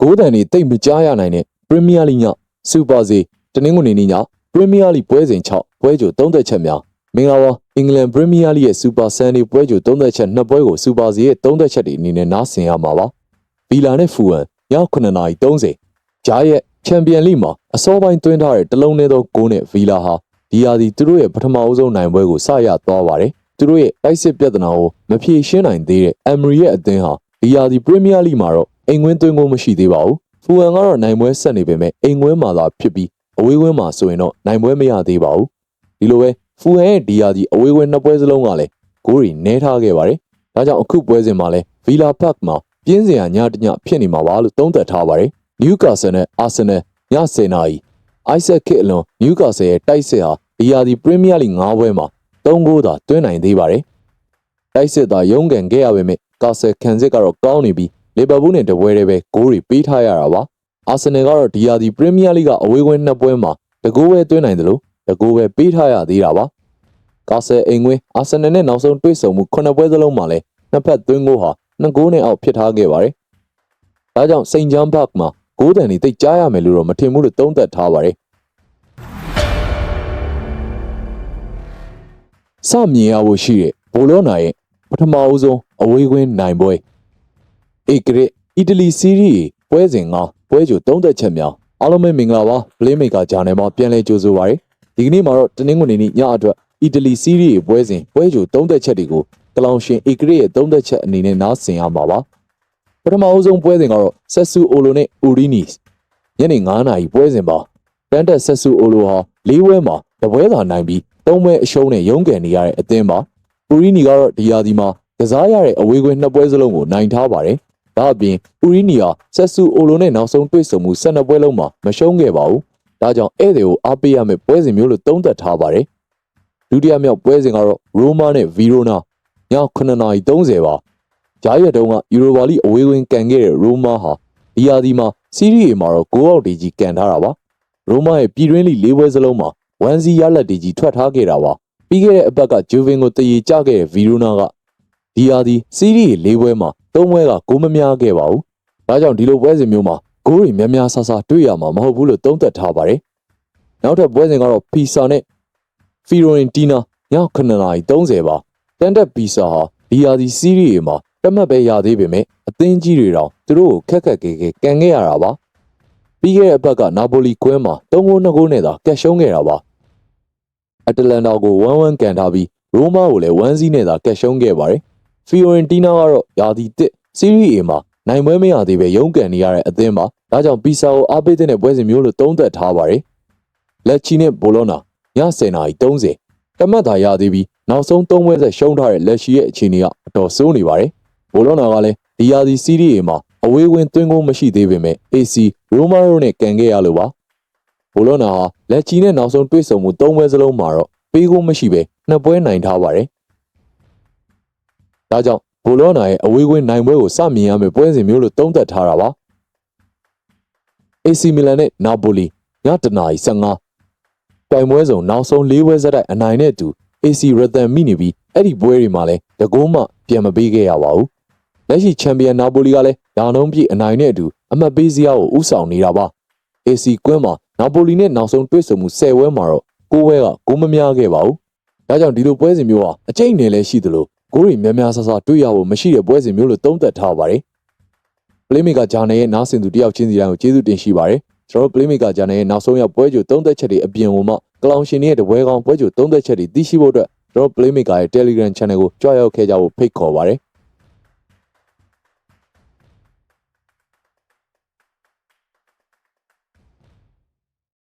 ဂိုးတန်တွေတိတ်မကြားရနိုင်တဲ့ပရီးမီးယားလိညစူပါစီတနင်္ဂနွေနေ့ညပရီးမီးယားလိပွဲစဉ်6ပွဲကြို3သက်ချက်များမင်္ဂလာပါအင်္ဂလန်ပရီးမီးယားလိရဲ့စူပါဆန်ဒီပွဲကြို3သက်ချက်နှစ်ပွဲကိုစူပါစီရဲ့3သက်ချက်တွေအနေနဲ့နားဆင်ရမှာပါဗီလာနဲ့ဖူဟန်ည9:30ဂျားရဲ့ချန်ပီယံလိမှာအစောပိုင်းသွင်းထားတဲ့တလုံးသေးသောဂိုးနဲ့ဗီလာဟာဒီယာဒီသူတို့ရဲ့ပထမအဆုံးနိုင်ပွဲကိုစရသွားပါတယ်သူတို့ရဲ့တိုက်စစ်ပြဿနာကိုမဖြေရှင်းနိုင်သေးတဲ့အမ်မရီရဲ့အသင်းဟာဒီယာဒီပရီးမီးယားလိမှာတော့ အိမ်ဝင်းသွင်းကိုမရှိသေးပါဘူးဖူဟန်ကတော့နိုင်ပွဲဆက်နေပေမဲ့အိမ်ဝင်းမှာသာဖြစ်ပြီးအဝေးဝင်းမှာဆိုရင်တော့နိုင်ပွဲမရသေးပါဘူးဒီလိုပဲဖူဟန်ရဲ့ဒီယာဒီအဝေးဝင်းနှစ်ပွဲစလုံးကလည်းဂိုးတွေနဲထားခဲ့ပါတယ်ဒါကြောင့်အခုပွဲစဉ်မှာလည်းဗီလာပက်မှာပြင်းစရာညတညဖြစ်နေမှာပါလို့သုံးသပ်ထားပါတယ်နယူကာဆယ်နဲ့အာဆင်နယ်ည10နာရီအိုက်ဆက်ခစ်အလွန်နယူကာဆယ်ရဲ့တိုက်စစ်ဟာဒီယာဒီပရီးမီးယားလိ9ပွဲမှာ3ဂိုးသာသွင်းနိုင်သေးပါတယ်တိုက်စစ်သာရုန်းကန်ခဲ့ရပေမဲ့ကာဆယ်ခံစစ်ကတော့ကောင်းနေပြီး လီဗာပူးနဲ့တပွဲတည်းပဲဂိုးတွေပေးထားရတာပါအာဆင်နယ်ကတော့ဒီယာဒီပရီးမီးယားလိကအဝေးဝင်နှစ်ပွဲမှာတကူပဲသွင်းနိုင်တယ်လို့တကူပဲပေးထားရသေးတာပါကာဆယ်အိမ်ဝင်အာဆင်နယ်နဲ့နောက်ဆုံးတွေ့ဆုံမှု9ပွဲစလုံးမှာလည်းနှစ်ဖက်သွင်းဂိုးဟာ2ဂိုးနဲ့အောက်ဖြစ်ထားခဲ့ပါတယ်ဒါကြောင့်စိန်ဂျန်ဘတ်မှာဂိုးတန်တွေတိတ်ကြားရမယ်လို့တော့မထင်ဘူးလို့သုံးသပ်ထားပါတယ်စမြင်ရဖို့ရှိတဲ့ဘိုလောနာရဲ့ပထမအဆုံးအဝေးကွင်းနိုင်ပွဲ အေဂရစ်အီတလီစီးရီးပွဲစဉ်ကပွဲကြိုသုံးသက်ချက်များအားလုံးပဲမင်္ဂလာပါပလေးမေကာဂျာနယ်မှာပြန်လည်ကြိုဆိုပါရစေဒီကနေ့မှာတော့တနင်္ဂနွေနေ့ညအတွက်အီတလီစီးရီးပွဲစဉ်ပွဲကြိုသုံးသက်ချက်တွေကိုကလောင်ရှင်အေဂရစ်ရဲ့သုံးသက်ချက်အနေနဲ့နားဆင်ရမှာပါပထမအဆုံးပွဲစဉ်ကတော့ဆက်ဆူအိုလိုနဲ့အူရီနီစ်ညနေ9:00နာရီပွဲစဉ်ပါတန်တက်ဆက်ဆူအိုလိုဟာ၄ပွဲမှာတပွဲသာနိုင်ပြီး၃ပွဲအရှုံးနဲ့ရုန်းကန်နေရတဲ့အသင်းပါအူရီနီကတော့ဒီယာဒီမှာကစားရတဲ့အဝေးကွင်းနှစ်ပွဲစလုံးကိုနိုင်ထားပါတယ် ဒါအပြင်အူရီနီဟာဆက်ဆူအိုလိုနဲ့နောက်ဆုံးတွေ့ဆုံမှု12ပွဲလုံးမှာမရှုံးခဲ့ပါဘူးဒါကြောင့်ဧည့်သည်ကိုအားပေးရမယ့်ပွဲစဉ်မျိုးလို့သုံးသပ်ထားပါတယ်ဒုတိယမြောက်ပွဲစဉ်ကတော့ရိုမာနဲ့ဗီရိုနာည9:30ပါဂျားရွက်တုံးကယူရိုပါလိအဝေးကွင်းကန်ခဲ့တဲ့ရိုမာဟာဒီယာဒီမှာစီးရီးအေမှာတော့ဂိုးအောက်တီကြီးကန်ထားတာပါရိုမာရဲ့ပြည်တွင်းလိ၄ပွဲစလုံးမှာဝန်စီရလက်တီကြီးထွက်ထားခဲ့တာပါပြီးခဲ့တဲ့အပတ်ကဂျိုဗင်ကိုတည်ရကြခဲ့တဲ့ဗီရိုနာက ဒီယာဒီစီးရီး၄ပွဲမှာ၃ပွဲကဂိုးမများခဲ့ပါဘူးဒါကြောင့်ဒီလိုပွဲစဉ်မျိုးမှာဂိုးတွေများများဆဆတွေ့ရမှာမဟုတ်ဘူးလို့သုံးသပ်ထားပါတယ်နောက်ထပ်ပွဲစဉ်ကတော့ဖီဆာနဲ့ဖီရိုရင်တီနာည9:30ပါတန်တက်ပီဆာဟာဒီယာဒီစီးရီးမှာတမတ်ပဲရသေးပေမဲ့အသင်းကြီးတွေတောင်သူတို့ကိုခက်ခက်ခဲခဲကန်ခဲ့ရတာပါပြီးခဲ့တဲ့အပတ်ကနာပိုလီကွင်းမှာ3ဂိုး2ဂိုးနဲ့သာကက်ရှုံးခဲ့တာပါအတလန်တာကို1-1ကန်ထားပြီးရိုမာကိုလည်း1-0နဲ့သာကက်ရှုံးခဲ့ပါတယ် ဖီယိုရင်တီနာကတော့ယာဒီတစ်စီးရီးအေမှာနိုင်ပွဲမရသေးပဲရုန်းကန်နေရတဲ့အသင်းပါဒါကြောင့်ပီဆာကိုအားပေးတဲ့ပွဲစဉ်မျိုးလို့သုံးသပ်ထားပါတယ်လက်ချီနဲ့ဘိုလောနာည10:30တမတ်သာရသေးပြီးနောက်ဆုံး၃ပွဲဆက်ရှုံးထားတဲ့လက်ရှိရဲ့အခြေအနေကအတော်ဆိုးနေပါတယ်ဘိုလောနာကလည်းဒီယာဒီစီးရီးအေမှာအဝေးဝင်သွင်းကုန်မရှိသေးပေမဲ့ AC ရိုမာရိုနဲ့ကန်ခဲ့ရလို့ပါဘိုလောနာဟာလက်ချီနဲ့နောက်ဆုံးတွေ့ဆုံမှု၃ပွဲစလုံးမှာတော့ပေးကုန်မရှိပဲနှစ်ပွဲနိုင်ထားပါတယ် ဒါကြောင့်ဘိုလောနာရဲ့အဝေးကွင်းနိုင်ပွဲကိုစမြင်ရမယ့်ပွဲစဉ်မျိုးလို့သုံးသပ်ထားတာပါ AC မီလန်နဲ့နာပိုလီညတနာရီ15တိုင်ပွဲစုံနောက်ဆုံး၄ပွဲဇက်တိုက်အနိုင်နဲ့အတူ AC ရတန်မိနေပြီးအဲ့ဒီပွဲတွေမှာလည်းတကုံးမှပြန်မပေးခဲ့ရပါဘူးလက်ရှိချန်ပီယံနာပိုလီကလည်းဒါနှုံးပြည့်အနိုင်နဲ့အတူအမှတ်ပေးစရာကိုဥဆောင်နေတာပါ AC ကွင်းမှာနာပိုလီနဲ့နောက်ဆုံးတွေ့ဆုံမှု10ဝဲမှာတော့9ဝဲကဂိုးမများခဲ့ပါဘူးဒါကြောင့်ဒီလိုပွဲစဉ်မျိုးဟာအကျိတ်နယ်လည်းရှိသလို ဂိုးတွေများများဆဆတွေ့ရဖို့မရှိတဲ့ပွဲစဉ်မျိုးလို့သုံးသပ်ထားပါတယ်ပလေးမီကာဂျာနယ်ရဲ့နားဆင်သူတယောက်ချင်းစီတိုင်းကိုကျေးဇူးတင်ရှိပါတယ်ကျွန်တော်ပလေးမီကာဂျာနယ်ရဲ့နောက်ဆုံးရောက်ပွဲကြိုသုံးသက်ချက်တွေအပြင်ကိုမှကလောင်ရှင်ရဲ့တပွဲကောင်းပွဲကြိုသုံးသက်ချက်တွေသိရှိဖို့အတွက်ကျွန်တော် Playmaker ရဲ့ Telegram Channel ကိုကြွားရောက်ခဲ့ကြဖို့ဖိတ်ခေါ်ပါရစေ